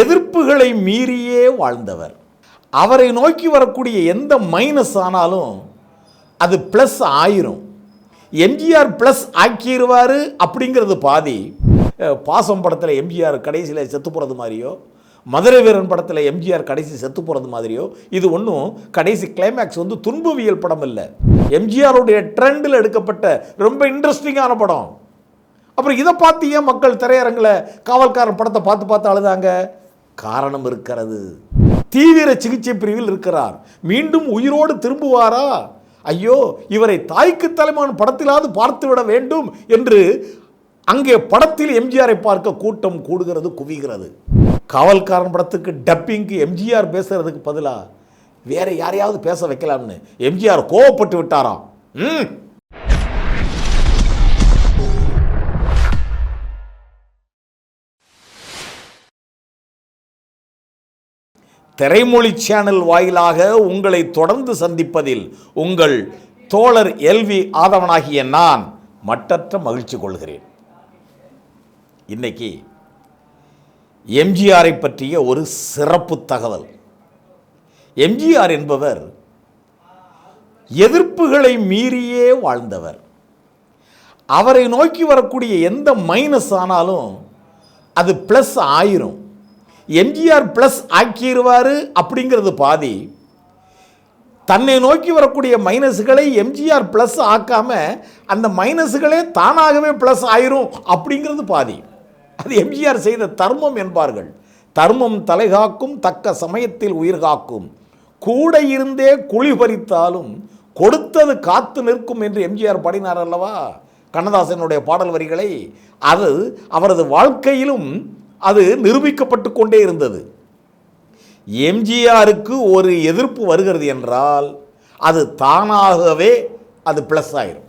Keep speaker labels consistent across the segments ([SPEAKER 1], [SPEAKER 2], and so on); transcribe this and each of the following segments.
[SPEAKER 1] எதிர்ப்புகளை மீறியே வாழ்ந்தவர். அவரை நோக்கி வரக்கூடிய எந்த மைனஸ் ஆனாலும் அது ப்ளஸ் ஆயிரும். எம்ஜிஆர் ப்ளஸ் ஆக்கிடுவார் அப்படிங்கிறது பாதி. பாசம் படத்தில் எம்ஜிஆர் கடைசியில் செத்து போகிறது மாதிரியோ மதுரை வீரன் படத்தில் எம்ஜிஆர் கடைசி செத்து போகிறது மாதிரியோ இது ஒன்றும் கடைசி கிளைமேக்ஸ் வந்து துன்பவியல் படம் இல்லை. எம்ஜிஆருடைய ட்ரெண்டில் எடுக்கப்பட்ட ரொம்ப இன்ட்ரெஸ்டிங்கான படம். அப்புறம் இதை பார்த்து ஏன் மக்கள் திரையரங்கில் காவல்காரன் படத்தை பார்த்து பார்த்து அழுதாங்க? காரணம் இருக்கிறது. தீவிர சிகிச்சை பிரிவில் இருக்கிறார். மீண்டும் உயிரோடு திரும்புவாரா? ஐயோ இவரை தாய்க்கு தலைமான் படத்திலாவது பார்த்து விட வேண்டும் என்று அங்கே படத்தில் எம்ஜிஆரை பார்க்க கூட்டம் கூடுகிறது குவிகிறது. காவல்காரன் படத்துக்கு டப்பிங்க்கு எம்ஜிஆர் பேசுறதுக்கு பதிலாக வேற யாரையாவது பேச வைக்கலாம்னு எம்ஜிஆர் கோவப்பட்டு விட்டாராம். ம். திரைமொழி சேனல் வாயிலாக உங்களை தொடர்ந்து சந்திப்பதில் உங்கள் தோழர் எல்வி ஆதவனாகிய நான் மட்டற்ற மகிழ்ச்சி கொள்கிறேன். இன்னைக்கு எம்ஜிஆரை பற்றிய ஒரு சிறப்பு தகவல். எம்ஜிஆர் என்பவர் எதிர்ப்புகளை மீறியே வாழ்ந்தவர். அவரை நோக்கி வரக்கூடிய எந்த மைனஸ் ஆனாலும் அது ப்ளஸ் ஆயிரும். எம்ஜிஆர் ப்ளஸ் ஆக்கிடுவார் அப்படிங்கிறது பாதி. தன்னை நோக்கி வரக்கூடிய மைனஸுகளை எம்ஜிஆர் ப்ளஸ் ஆக்காம அந்த மைனஸுகளே தானாகவே ப்ளஸ் ஆயிரும் அப்படிங்கிறது பாதி. அது எம்ஜிஆர் செய்த தர்மம் என்பார்கள். தர்மம் தலைகாக்கும் தக்க சமயத்தில் உயிர் காக்கும். கூட இருந்தே குழி பறித்தாலும் கொடுத்தது காத்து நிற்கும் என்று எம்ஜிஆர் பாடினார் அல்லவா? கண்ணதாசனுடைய பாடல் வரிகளை. அது அவரது வாழ்க்கையிலும் அது நிரூபிக்கப்பட்டு கொண்டே இருந்தது. எம்ஜிஆருக்கு ஒரு எதிர்ப்பு வருகிறது என்றால் அது தானாகவே அது ப்ளஸ் ஆயிரும்.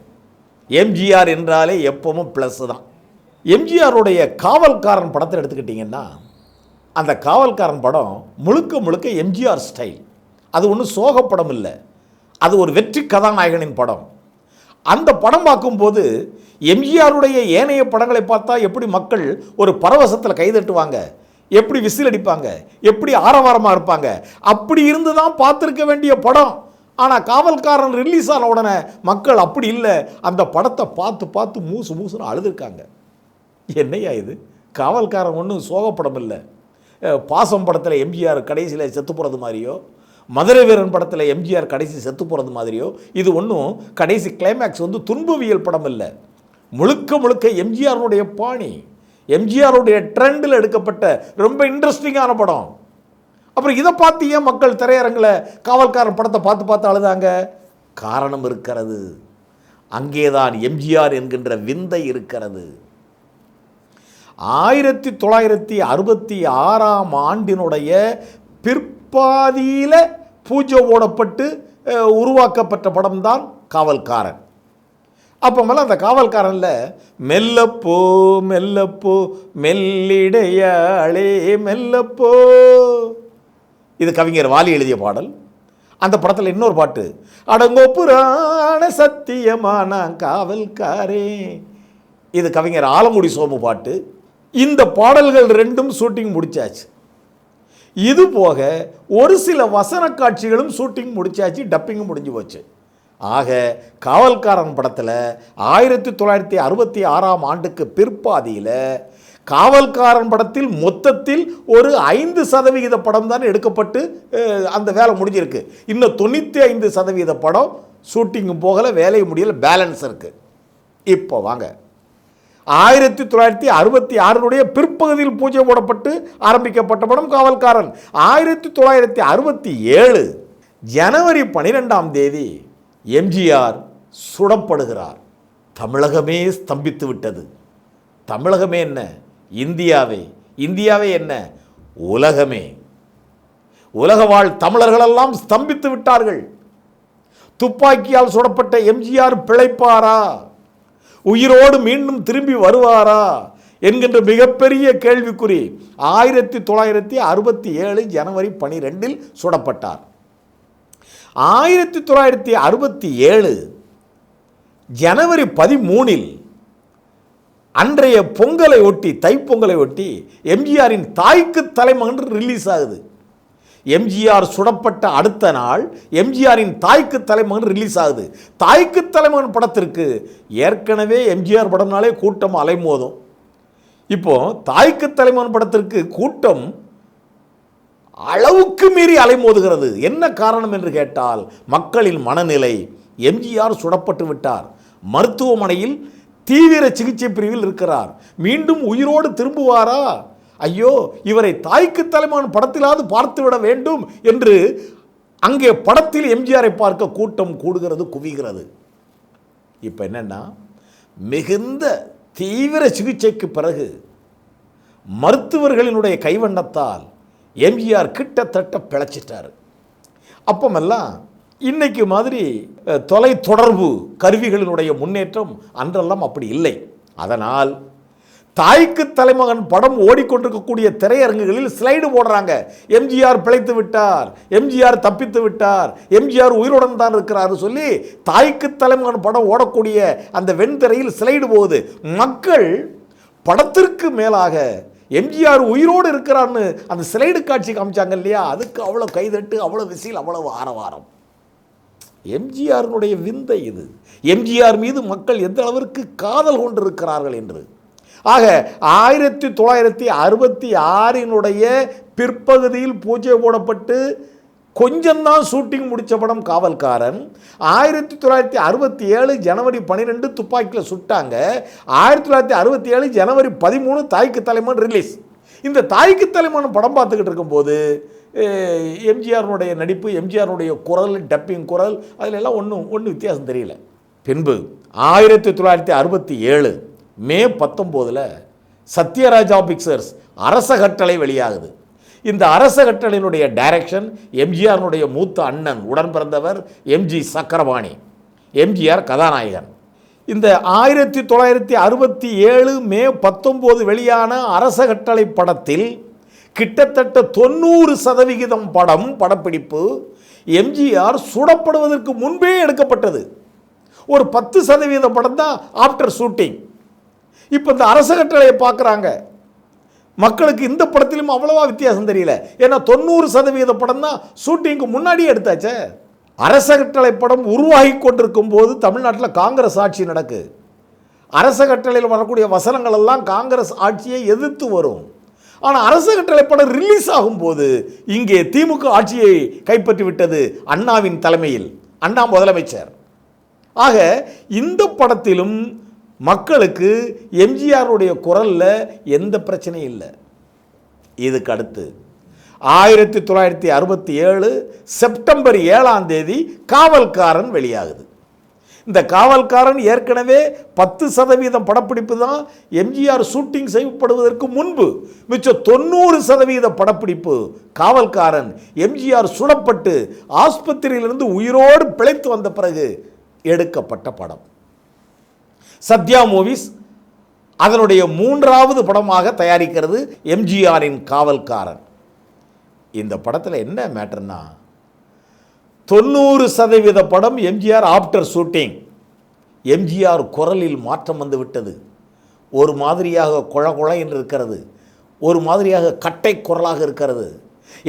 [SPEAKER 1] எம்ஜிஆர் என்றாலே எப்பவும் ப்ளஸ் தான். எம்ஜிஆருடைய காவல்காரன் படத்தை எடுத்துக்கிட்டிங்கன்னா அந்த காவல்காரன் படம் முழுக்க முழுக்க எம்ஜிஆர் ஸ்டைல் அது ஒன்றும் சோக இல்லை அது ஒரு வெற்றி கதாநாயகனின் படம். அந்த படம் பார்க்கும்போது எம்ஜிஆருடைய ஏனைய படங்களை பார்த்தா எப்படி மக்கள் ஒரு பரவசத்தில் கைதட்டுவாங்க? எப்படி விசில் அடிப்பாங்க? எப்படி ஆரவாரமாக இருப்பாங்க? அப்படி இருந்து தான் பார்த்துருக்க வேண்டிய படம். ஆனால் காவல்காரன் ரிலீஸ் ஆன உடனே மக்கள் அப்படி இல்லை. அந்த படத்தை பார்த்து பார்த்து மூசு மூசுன்னு அழுதுருக்காங்க. என்னையா இது? காவல்காரன் ஒன்றும் சோகப்படம் இல்லை பாசம் படத்தில் எம்ஜிஆர் கடைசியில் செத்து போகிறது மாதிரியோ? மதுரை வீரன் படத்தில் எம்ஜிஆர் கடைசி செத்து போகிறது மாதிரியோ இது ஒன்றும் கடைசி கிளைமேக்ஸ் வந்து துன்பவியல் படம் இல்லை. முழுக்க முழுக்க எம்ஜிஆருடைய பாணி. எம்ஜிஆருடைய ட்ரெண்டில் எடுக்கப்பட்ட ரொம்ப இன்ட்ரெஸ்டிங்கான படம். அப்புறம் இதை பார்த்து ஏன் மக்கள் திரையரங்கில் காவல்காரன் படத்தை பார்த்து பார்த்து அழுதாங்க? காரணம் இருக்கிறது. அங்கேதான் எம்ஜிஆர் என்கின்ற விந்தை இருக்கிறது. ஆயிரத்தி தொள்ளாயிரத்தி அறுபத்தி ஆறாம் ஆண்டினுடைய பிற்பாதியில் பூஜை ஓடப்பட்டு உருவாக்கப்பட்ட படம்தான் காவல்காரன். அப்போ மேலே அந்த காவல்காரனில் மெல்லப்போ மெல்லப்போ மெல்லிடையாளே மெல்லப்போ. இது கவிஞர் வாலி எழுதிய பாடல். அந்த படத்தில் இன்னொரு பாட்டு அடங்கோ புராண சத்தியமான காவல்காரே. இது கவிஞர் ஆலங்குடி சோமு பாட்டு. இந்த பாடல்கள் ரெண்டும் ஷூட்டிங் முடிச்சாச்சு. இது போக ஒரு சில வசன காட்சிகளும் ஷூட்டிங் முடிச்சாச்சு டப்பிங்கும் முடிஞ்சு போச்சு. ஆக காவல்காரன் படத்தில் ஆயிரத்தி தொள்ளாயிரத்தி அறுபத்தி ஆறாம் ஆண்டுக்கு பிற்பாதியில் காவல்காரன் படத்தில் மொத்தத்தில் ஒரு ஐந்து சதவிகித படம் தான் எடுக்கப்பட்டு அந்த வேலை முடிஞ்சிருக்கு. இன்னும் தொண்ணூற்றி ஐந்து சதவீத படம் ஷூட்டிங்கும் போகலை வேலை முடியல பேலன்ஸ் இருக்குது இப்போ வாங்க. ஆயிரத்தி தொள்ளாயிரத்தி அறுபத்தி ஆறினுடைய பிற்பகுதியில் பூஜை போடப்பட்டு ஆரம்பிக்கப்பட்ட படம் காவல்காரன். ஆயிரத்தி தொள்ளாயிரத்தி அறுபத்தி ஏழு ஜனவரி பனிரெண்டாம் தேதி எம்ஜிஆர் சுடப்படுகிறார். தமிழகமே ஸ்தம்பித்து விட்டது. தமிழகமே என்ன? இந்தியாவே. இந்தியாவே என்ன? உலகமே. உலக வாழ் தமிழர்களெல்லாம் ஸ்தம்பித்து விட்டார்கள். துப்பாக்கியால் சுடப்பட்ட எம்ஜிஆர் பிழைப்பாரா? உயிரோடு மீண்டும் திரும்பி வருவாரா என்கின்ற மிகப்பெரிய கேள்விக்குறி ஆயிரத்தி தொள்ளாயிரத்தி அறுபத்தி ஏழு ஜனவரி பனிரெண்டில் சுடப்பட்டார். ஆயிரத்தி தொள்ளாயிரத்தி அறுபத்தி ஏழு ஜனவரி பதிமூணில் அன்றைய பொங்கலை ஒட்டி தைப்பொங்கலை ஒட்டி எம்ஜிஆரின் தாய்க்கு தலைமகன் ரிலீஸ் ஆகுது. எம்ஜிஆர் சுடப்பட்ட அடுத்த நாள் எம்ஜிஆரின் தாய்க்கு தலைமகன் ரிலீஸ் ஆகுது. தாய்க்கு தலைமகன் படத்திற்கு ஏற்கனவே எம்ஜிஆர் படம்னாலே கூட்டம் அலைமோதும். இப்போ தாய்க்கு தலைமகன் படத்திற்கு கூட்டம் அளவுக்கு மீறி அலைமோதுகிறது. என்ன காரணம் என்று கேட்டால் மக்களின் மனநிலை. எம்ஜிஆர் சுடப்பட்டு விட்டார். மருத்துவமனையில் தீவிர சிகிச்சை பிரிவில் இருக்கிறார். மீண்டும் உயிரோடு திரும்புவாரா? ஐயோ இவரை தாய்க்கு தலைமான் படத்திலாவது பார்த்துவிட வேண்டும் என்று அங்கே படத்தில் எம்ஜிஆரை பார்க்க கூட்டம் கூடுகிறது குவிகிறது. இப்போ என்னென்னா மிகுந்த தீவிர சிகிச்சைக்கு பிறகு மருத்துவர்களினுடைய கைவண்ணத்தால் எம்ஜிஆர் கிட்டத்தட்ட பிழைச்சிட்டார். அப்பமெல்லாம் இன்னைக்கு மாதிரி தொலை தொடர்பு கருவிகளினுடைய முன்னேற்றம் அன்றெல்லாம் அப்படி இல்லை. அதனால் தாய்க்கு தலைமகன் படம் ஓடிக்கொண்டிருக்கக்கூடிய திரையரங்குகளில் ஸ்லைடு போடுறாங்க. எம்ஜிஆர் பிழைத்து விட்டார். எம்ஜிஆர் தப்பித்து விட்டார். எம்ஜிஆர் உயிருடன் தான் இருக்கிறார் சொல்லி தாய்க்கு தலைமகன் படம் ஓடக்கூடிய அந்த வெண்திரையில் ஸ்லைடு போகுது. மக்கள் படத்திற்கு மேலாக எம்ஜிஆர் உயிரோடு இருக்கிறான்னு அந்த ஸ்லைடு காட்சி காமிச்சாங்க இல்லையா? அதுக்கு அவ்வளோ கைதட்டு அவ்வளோ விசில் அவ்வளவு ஆரவாரம். எம்ஜிஆரினுடைய விந்தை இது. எம்ஜிஆர் மீது மக்கள் எந்த அளவிற்கு காதல் கொண்டிருக்கிறார்கள் என்று. ஆக ஆயிரத்தி தொள்ளாயிரத்தி அறுபத்தி ஆறினுடைய பிற்பகுதியில் பூஜை போடப்பட்டு கொஞ்சம்தான் ஷூட்டிங் முடித்த படம் காவல்காரன். ஆயிரத்தி தொள்ளாயிரத்தி அறுபத்தி ஏழு ஜனவரி பன்னிரெண்டு துப்பாக்கியில் சுட்டாங்க. ஆயிரத்தி தொள்ளாயிரத்தி அறுபத்தி ஏழு ஜனவரி பதிமூணு தாய்க்கு தலைமன் ரிலீஸ் இந்த தாய்க்கு தலைமான படம் பார்த்துக்கிட்டு இருக்கும்போது எம்ஜிஆருடைய நடிப்பு எம்ஜிஆருடைய குரல் டப்பிங் குரல் அதில் எல்லாம் ஒன்றும் ஒன்றும் வித்தியாசம் தெரியல. பின்பு ஆயிரத்தி தொள்ளாயிரத்தி அறுபத்தி ஏழு மே பத்தொம்போதில் சத்யராஜா பிக்சர்ஸ் அரச கட்டளை வெளியாகுது. இந்த அரச கட்டளையினுடைய டைரக்ஷன் எம்ஜிஆருடைய மூத்த அண்ணன் உடன் பிறந்தவர் எம்ஜி சக்கரபாணி எம்ஜிஆர் கதாநாயகன். இந்த ஆயிரத்தி தொள்ளாயிரத்தி அறுபத்தி ஏழு மே பத்தொம்போது வெளியான அரச கட்டளை படத்தில் கிட்டத்தட்ட தொண்ணூறு சதவிகிதம் படம் படப்பிடிப்பு எம்ஜிஆர் சுடப்படுவதற்கு முன்பே எடுக்கப்பட்டது. ஒரு பத்து சதவீத படம் தான் ஆஃப்டர் ஷூட்டிங் இப்போ இந்த அரச கட்டளையை பார்க்குறாங்க. மக்களுக்கு இந்த படத்திலும் அவ்வளவா வித்தியாசம் தெரியல. ஏன்னா தொண்ணூறு சதவீத படம் தான் ஷூட்டிங்க்கு முன்னாடியே எடுத்தாச்சே. அரச கட்டளை படம் உருவாகி கொண்டிருக்கும் போது தமிழ்நாட்டில் காங்கிரஸ் ஆட்சி நடக்கு. அரச கட்டளையில் வரக்கூடிய வசனங்கள் எல்லாம் காங்கிரஸ் ஆட்சியை எதிர்த்து வரும். ஆனால் அரச கட்டளை படம் ரிலீஸ் ஆகும்போது இங்கே திமுக ஆட்சியை கைப்பற்றி விட்டது அண்ணாவின் தலைமையில். அண்ணா முதலமைச்சர். ஆக இந்த படத்திலும் மக்களுக்கு எம்ஜிஆருடைய குரலில் எந்த பிரச்சனையும் இல்லை. இதுக்கு அடுத்து ஆயிரத்தி தொள்ளாயிரத்தி அறுபத்தி ஏழு செப்டம்பர் ஏழாம் தேதி காவல்காரன் வெளியாகுது. இந்த காவல்காரன் ஏற்கனவே பத்து சதவீதம் படப்பிடிப்பு தான் எம்ஜிஆர் ஷூட்டிங் செய்யப்படுவதற்கு முன்பு மிச்சம் தொண்ணூறு சதவீத படப்பிடிப்பு காவல்காரன் எம்ஜிஆர் சுடப்பட்டு ஆஸ்பத்திரியிலிருந்து உயிரோடு பிழைத்து வந்த பிறகு எடுக்கப்பட்ட படம். சத்யா மூவிஸ் அதனுடைய மூன்றாவது படமாக தயாரிக்கிறது எம்ஜிஆரின் காவல்காரன். இந்த படத்தில் என்ன மேட்டர்னா தொண்ணூறு சதவீத படம் எம்ஜிஆர் ஆஃப்டர் ஷூட்டிங் எம்ஜிஆர் குரலில் மாற்றம் வந்து விட்டது. ஒரு மாதிரியாக குழ குழ என்று இருக்கிறது. ஒரு மாதிரியாக கட்டை குரலாக இருக்கிறது.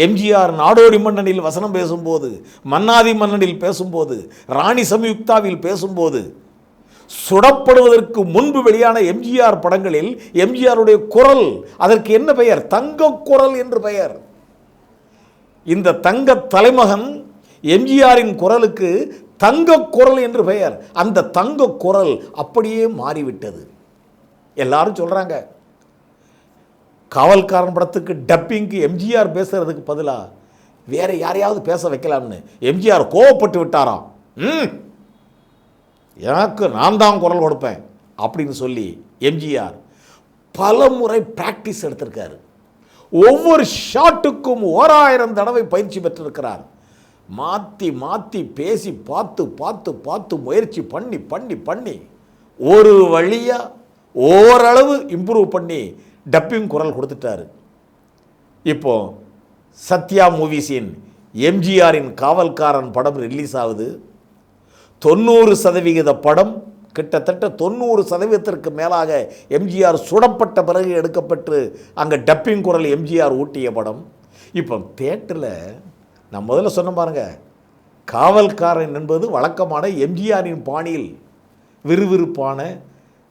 [SPEAKER 1] எம்ஜிஆர் நாடோடி மன்னனில் வசனம் பேசும்போது மன்னாதி மன்னனில் பேசும்போது ராணி சம்யுக்தாவில் பேசும்போது சுடப்படுவதற்கு முன்பு வெளியான எம்ஜிஆர் படங்களில் எம்ஜிஆருடைய குரல் அதற்கு என்ன பெயர்? தங்க குரல் என்று பெயர். இந்த தங்க தலைமகன் எம்ஜிஆரின் குரலுக்கு தங்க குரல் என்று பெயர். அந்த தங்க குரல் அப்படியே மாறிவிட்டது. எல்லாரும் சொல்கிறாங்க காவல்காரன் படத்துக்கு டப்பிங்க்கு எம்ஜிஆர் பேசுறதுக்கு பதிலாக வேற யாரையாவது பேச வைக்கலாம்னு. எம்ஜிஆர் கோவப்பட்டு விட்டாராம். ம். எனக்கு நான் தான் குரல் கொடுப்பேன் அப்படின்னு சொல்லி எம்ஜிஆர் பல முறை ப்ராக்டிஸ் எடுத்திருக்காரு. ஒவ்வொரு ஷாட்டுக்கும் ஓராயிரம் தடவை பயிற்சி பெற்றிருக்கிறார். மாற்றி மாற்றி பேசி பார்த்து பார்த்து பார்த்து முயற்சி பண்ணி பண்ணி பண்ணி ஒரு வழியாக ஓரளவு இம்ப்ரூவ் பண்ணி டப்பிங் குரல் கொடுத்துட்டாரு. இப்போ சத்யா மூவிஸின் எம்ஜிஆரின் காவல்காரன் படம் ரிலீஸ் ஆகுது. தொண்ணூறு சதவிகித படம் கிட்டத்தட்ட தொண்ணூறு சதவீதத்திற்கு மேலாக எம்ஜிஆர் சுடப்பட்ட பிறகு எடுக்கப்பட்டு அங்கே டப்பிங் குரல் எம்ஜிஆர் ஊட்டிய படம். இப்போ தேட்டரில் நான் முதல்ல சொன்ன பாருங்க காவல்காரன் என்பது வழக்கமான எம்ஜிஆரின் பாணியில் விறுவிறுப்பான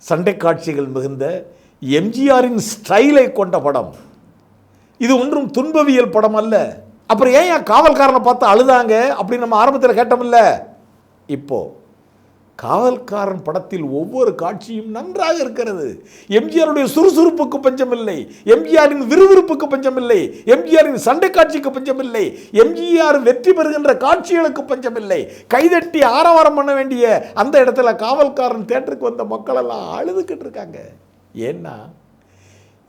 [SPEAKER 1] சண்டை காட்சிகள் மிகுந்த எம்ஜிஆரின் ஸ்டைலை கொண்ட படம். இது ஒன்றும் துன்பவியல் படம் அல்ல. அப்புறம் ஏன் ஏன் காவல்காரனை பார்த்து அழுதாங்க? அப்படின்னு நம்ம ஆரம்பத்தில் கேட்டோம்ல. இப்போது காவல்காரன் படத்தில் ஒவ்வொரு காட்சியும் நன்றாக இருக்கிறது. எம்ஜிஆருடைய சுறுசுறுப்புக்கு பஞ்சமில்லை. எம்ஜிஆரின் விறுவிறுப்புக்கு பஞ்சமில்லை. எம்ஜிஆரின் சண்டை காட்சிக்கு பஞ்சமில்லை. எம்ஜிஆர் வெற்றி பெறுகின்ற காட்சிகளுக்கு பஞ்சமில்லை. கைதட்டி ஆரவாரம் பண்ண வேண்டிய அந்த இடத்துல காவல்காரன் தேட்டருக்கு வந்த மக்களெல்லாம் அழுதுகிட்டு இருக்காங்க. ஏன்னா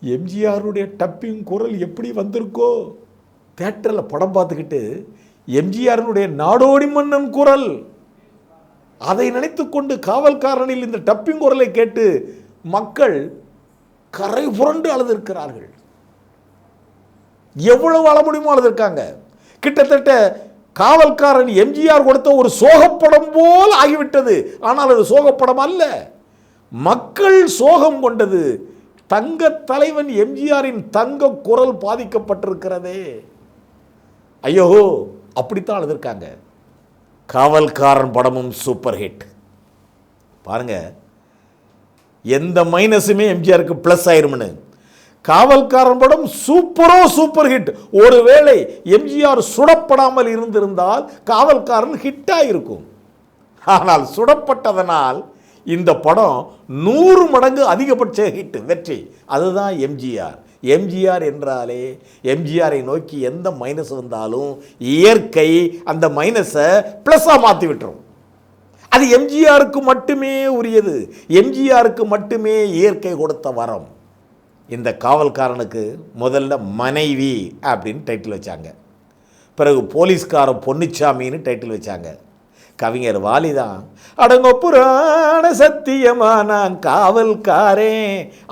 [SPEAKER 1] எம்ஜிஆருடைய டப்பிங் குரல் எப்படி வந்திருக்கோ தேட்டரில் படம் பார்த்துக்கிட்டு எம்ஜிஆரினுடைய நாடோடி மன்னன் குரல் அதை நினைத்துக்கொண்டு காவல்காரனில் இந்த டப்பிங் குரலை கேட்டு மக்கள் கரை புரண்டு அழுதிருக்கிறார்கள். எவ்வளவு அழ முடியுமோ அழுதிருக்காங்க. கிட்டத்தட்ட காவல்காரன் எம்ஜிஆர் கொடுத்த ஒரு சோகப்படம் போல் ஆகிவிட்டது. ஆனால் அது சோகப்படம் அல்ல. மக்கள் சோகம் கொண்டது தங்க தலைவன் எம்ஜிஆரின் தங்க குரல் பாதிக்கப்பட்டிருக்கிறதே. ஐயோ அப்படித்தான் அழுதுருக்காங்க. காவல்காரன் படமும் சூப்பர் ஹிட் பாருங்க எந்த மைனஸுமே எம்ஜிஆருக்கு ப்ளஸ் ஆயிரும்னு. காவல்காரன் படம் சூப்பரோ சூப்பர் ஹிட் ஒருவேளை எம்ஜிஆர் சுடப்படாமல் இருந்திருந்தால் காவல்காரன் ஹிட்டாக இருக்கும் ஆனால் சுடப்பட்டதனால் இந்த படம் நூறு மடங்கு அதிகபட்ச ஹிட் வெற்றி. அதுதான் எம்ஜிஆர் எம்ஜிஆர் என்றாலே எம்ஜிஆரை நோக்கி எந்த மைனஸ் வந்தாலும் இயற்கை அந்த மைனஸை ப்ளஸ்ஸாக மாற்றி விட்டுரும். அது எம்ஜிஆருக்கு மட்டுமே உரியது. எம்ஜிஆருக்கு மட்டுமே இயற்கை கொடுத்த வரம். இந்த காவல்காரனுக்கு முதல்ல மனைவி அப்படின்னு டைட்டில் வச்சாங்க. பிறகு போலீஸ்காரன் பொன்னுச்சாமின்னு டைட்டில் வச்சாங்க. கவிஞர் வாலிதான் அடங்கோ புராண சத்தியமா நான் காவல்காரே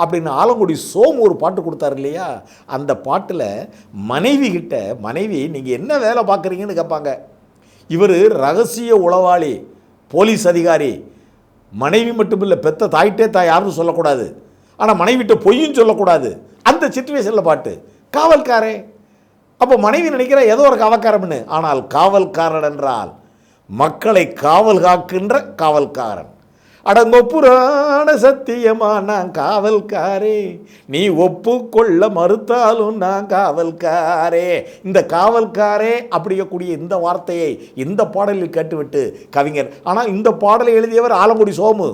[SPEAKER 1] அப்படின்னு ஆலங்குடி சோமு ஒரு பாட்டு கொடுத்தாரு இல்லையா? அந்த பாட்டில் மனைவி கிட்ட மனைவி நீங்கள் என்ன வேலை பார்க்குறீங்கன்னு கேட்பாங்க. இவர் ரகசிய உளவாளி போலீஸ் அதிகாரி. மனைவி மட்டும் இல்லை பெத்த தாயிட்டே தாய் யாரும் சொல்லக்கூடாது. ஆனால் மனைவிட்ட பொய்யும் சொல்லக்கூடாது. அந்த சுச்சுவேஷனில் பாட்டு. காவல்காரே. அப்போ மனைவி நினைக்கிற ஏதோ ஒரு காவல்காரம்னு. ஆனால் காவல்காரன் என்றால் மக்களை காவல் காக்கின்ற காவல்காரன். அடங்கோ புராண சத்தியமா நான் காவல்காரே. நீ ஒப்புக்கொள்ள மறுத்தாலும் நான் காவல்காரே. இந்த காவல்காரே அப்படியக்கூடிய இந்த வார்த்தையை இந்த பாடலில் கேட்டுவிட்டு கவிஞர் ஆனால் இந்த பாடலை எழுதியவர் ஆலங்குடி சோமு.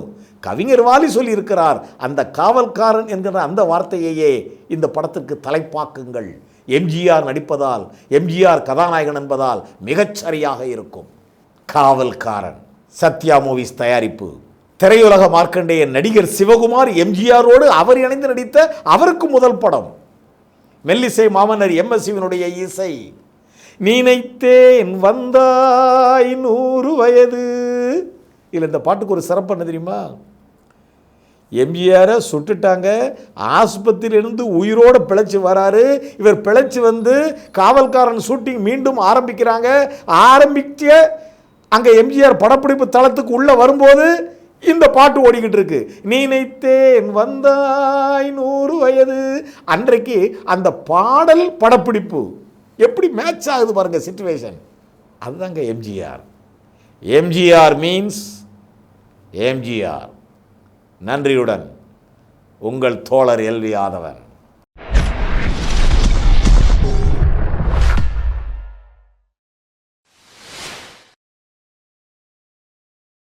[SPEAKER 1] கவிஞர் வாலி சொல்லியிருக்கிறார் அந்த காவல்காரன் என்கிற அந்த வார்த்தையையே இந்த படத்திற்கு தலைப்பாக்குங்கள். எம்ஜிஆர் நடிப்பதால் எம்ஜிஆர் கதாநாயகன் என்பதால் மிகச்சரியாக இருக்கும். காவல்காரன். சத்யா மூவிஸ் தயாரிப்பு. திரையுலக மார்க்கண்டேய நடிகர் சிவகுமார் எம்ஜிஆரோடு அவர் இணைந்து நடித்த அவருக்கு முதல் படம். மெல்லிசை மாமன்னர் எம்எஸ்சிவினுடைய இசை. நினைத்தேன் வந்தாய் நூறு வயது. இல்லை இந்த பாட்டுக்கு ஒரு சிறப்பு என்ன தெரியுமா? எம்ஜிஆரை சுட்டுட்டாங்க. ஆஸ்பத்திரியிலிருந்து உயிரோடு பிழைச்சி வராரு. இவர் பிழைச்சி வந்து காவல்காரன் ஷூட்டிங் மீண்டும் ஆரம்பிக்கிறாங்க. ஆரம்பிக்க அங்கே எம்ஜிஆர் படப்பிடிப்பு தளத்துக்கு உள்ளே வரும்போது இந்த பாட்டு ஓடிக்கிட்டு இருக்கு. நினைத்தேன் வந்தாய் நூறு வயது. அன்றைக்கு அந்த பாடல் படப்பிடிப்பு எப்படி மேட்ச் ஆகுது பாருங்க சுச்சுவேஷன் அதுதாங்க எம்ஜிஆர். எம்ஜிஆர் மீன்ஸ் எம்ஜிஆர். நன்றியுடன் உங்கள் தோழர் எல்வி ஆதவன்